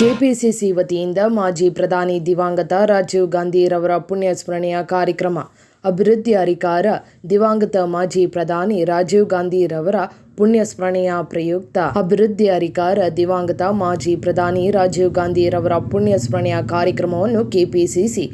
KPCC ವತಿಯಿಂದ ಮಾಜಿ ಪ್ರಧಾನಿ ದಿವಂಗತ ರಾಜೀವ್ ಗಾಂಧಿರವರ ಪುಣ್ಯಸ್ಮರಣೆಯ ಕಾರ್ಯಕ್ರಮ. ಅಭಿವೃದ್ಧಿ ಅಧಿಕಾರ, ದಿವಂಗತ ಮಾಜಿ ಪ್ರಧಾನಿ ರಾಜೀವ್ ಗಾಂಧಿರವರ ಪುಣ್ಯಸ್ಮರಣೆಯ ಪ್ರಯುಕ್ತ. ಅಭಿವೃದ್ಧಿ ಅಧಿಕಾರ, ದಿವಂಗತ ಮಾಜಿ ಪ್ರಧಾನಿ ರಾಜೀವ್ ಗಾಂಧಿರವರ ಪುಣ್ಯಸ್ಮರಣೆಯ ಕಾರ್ಯಕ್ರಮವನ್ನು ಕೆಪಿಸಿಸಿ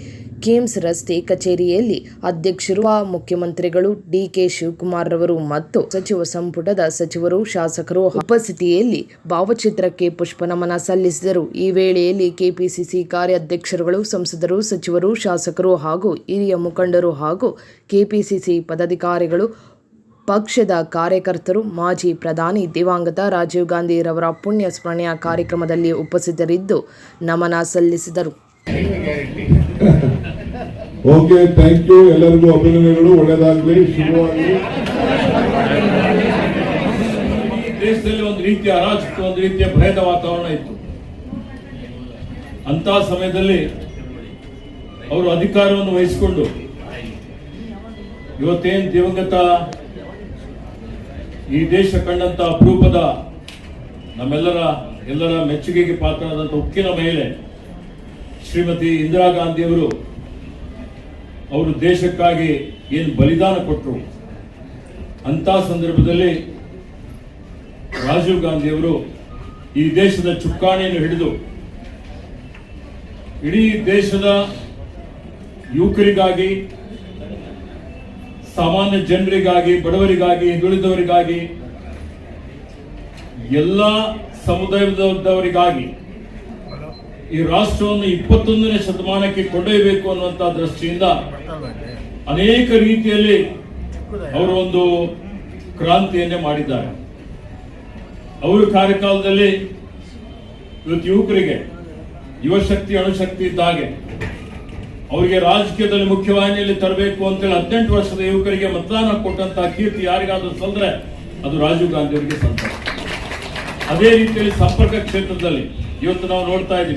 ಕೇಮ್ಸ್ ರಸ್ತೆ ಕಚೇರಿಯಲ್ಲಿ ಅಧ್ಯಕ್ಷರು, ಮುಖ್ಯಮಂತ್ರಿಗಳು ಡಿಕೆ ಶಿವಕುಮಾರ್ ರವರು ಮತ್ತು ಸಚಿವ ಸಂಪುಟದ ಸಚಿವರು, ಶಾಸಕರು ಉಪಸ್ಥಿತಿಯಲ್ಲಿ ಭಾವಚಿತ್ರಕ್ಕೆ ಪುಷ್ಪ ನಮನ ಸಲ್ಲಿಸಿದರು. ಈ ವೇಳೆಯಲ್ಲಿ ಕೆಪಿಸಿಸಿ ಕಾರ್ಯಾಧ್ಯಕ್ಷರುಗಳು, ಸಂಸದರು, ಸಚಿವರು, ಶಾಸಕರು ಹಾಗೂ ಹಿರಿಯ ಮುಖಂಡರು ಹಾಗೂ ಕೆಪಿಸಿಸಿ ಪದಾಧಿಕಾರಿಗಳು, ಪಕ್ಷದ ಕಾರ್ಯಕರ್ತರು, ಮಾಜಿ ಪ್ರಧಾನಿ ದಿವಂಗತ ರಾಜೀವ್ ಗಾಂಧಿ ರವರ ಪುಣ್ಯ ಸ್ಮರಣೆಯ ಕಾರ್ಯಕ್ರಮದಲ್ಲಿ ಉಪಸ್ಥಿತರಿದ್ದು ನಮನ ಸಲ್ಲಿಸಿದರು. ಓಕೆ ಥ್ಯಾಂಕ್ ಯು ಎಲ್ಲರಿಗೂ ಅಭಿನಂದನೆಗಳು. ಒಳ್ಳೇದಾಗ್ಲಿ. ಶುಭವಾಗಲಿ. ದೇಶದಲ್ಲಿ ಒಂದು ರೀತಿಯ ಅರಾಜಕ ಒಂದು ರೀತಿಯ ಭಯದ ವಾತಾವರಣ ಇತ್ತು. ಅಂತ ಸಮಯದಲ್ಲಿ ಅವರು ಅಧಿಕಾರವನ್ನು ವಹಿಸಿಕೊಂಡು ಇವತ್ತೇನ್ ದಿವಂಗತ ಈ ದೇಶ ಕಂಡಂತ ಅಪರೂಪದ ನಮ್ಮೆಲ್ಲರ, ಎಲ್ಲರ ಮೆಚ್ಚುಗೆಗೆ ಪಾತ್ರರಾದಂಥ ಉಕ್ಕಿನ ಮಹಿಳೆ ಶ್ರೀಮತಿ ಇಂದಿರಾ ಗಾಂಧಿಯವರು ಅವರು ದೇಶಕ್ಕಾಗಿ ಏನು ಬಲಿದಾನ ಕೊಟ್ಟರು? ಅಂತ ಸಂದರ್ಭದಲ್ಲಿ ರಾಜೀವ್ ಗಾಂಧಿಯವರು ಈ ದೇಶದ ಚುಕ್ಕಾಣಿಯನ್ನು ಹಿಡಿದು ಇಡೀ ದೇಶದ ಯುವಕರಿಗಾಗಿ, ಸಾಮಾನ್ಯ ಜನರಿಗಾಗಿ, ಬಡವರಿಗಾಗಿ, ಹಿಂದುಳಿದವರಿಗಾಗಿ, ಎಲ್ಲ ಸಮುದಾಯದವರಿಗಾಗಿ ಈ ರಾಷ್ಟ್ರವನ್ನು ಇಪ್ಪತ್ತೊಂದನೇ ಶತಮಾನಕ್ಕೆ ಕೊಂಡೊಯ್ಯಬೇಕು ಅನ್ನುವಂತ ದೃಷ್ಟಿಯಿಂದ ಅನೇಕ ರೀತಿಯಲ್ಲಿ ಅವರು ಒಂದು ಕ್ರಾಂತಿಯನ್ನೇ ಮಾಡಿದ್ದಾರೆ. ಅವರ ಕಾರ್ಯಕಾಲದಲ್ಲಿ ಇವತ್ತು ಯುವಕರಿಗೆ ಯುವಶಕ್ತಿ, ಅಣುಶಕ್ತಿ ಇದ್ದ ಹಾಗೆ ಅವರಿಗೆ ರಾಜಕೀಯದಲ್ಲಿ ಮುಖ್ಯವಾಹಿನಿಯಲ್ಲಿ ತರಬೇಕು ಅಂತೇಳಿ ಹದಿನೆಂಟು ವರ್ಷದ ಯುವಕರಿಗೆ ಮತದಾನ ಕೊಟ್ಟಂತಹ ಕೀರ್ತಿ ಯಾರಿಗಾದ್ರೂ ಸಲ್ಲರೆ ಅದು ರಾಜೀವ್ ಗಾಂಧಿ ಅವರಿಗೆ ಸಂತ ಅದೇ ರೀತಿಯಲ್ಲಿ ಸಂಪರ್ಕ ಕ್ಷೇತ್ರದಲ್ಲಿ ಇವತ್ತು ನಾವು ನೋಡ್ತಾ ಇದ್ದೀವಿ.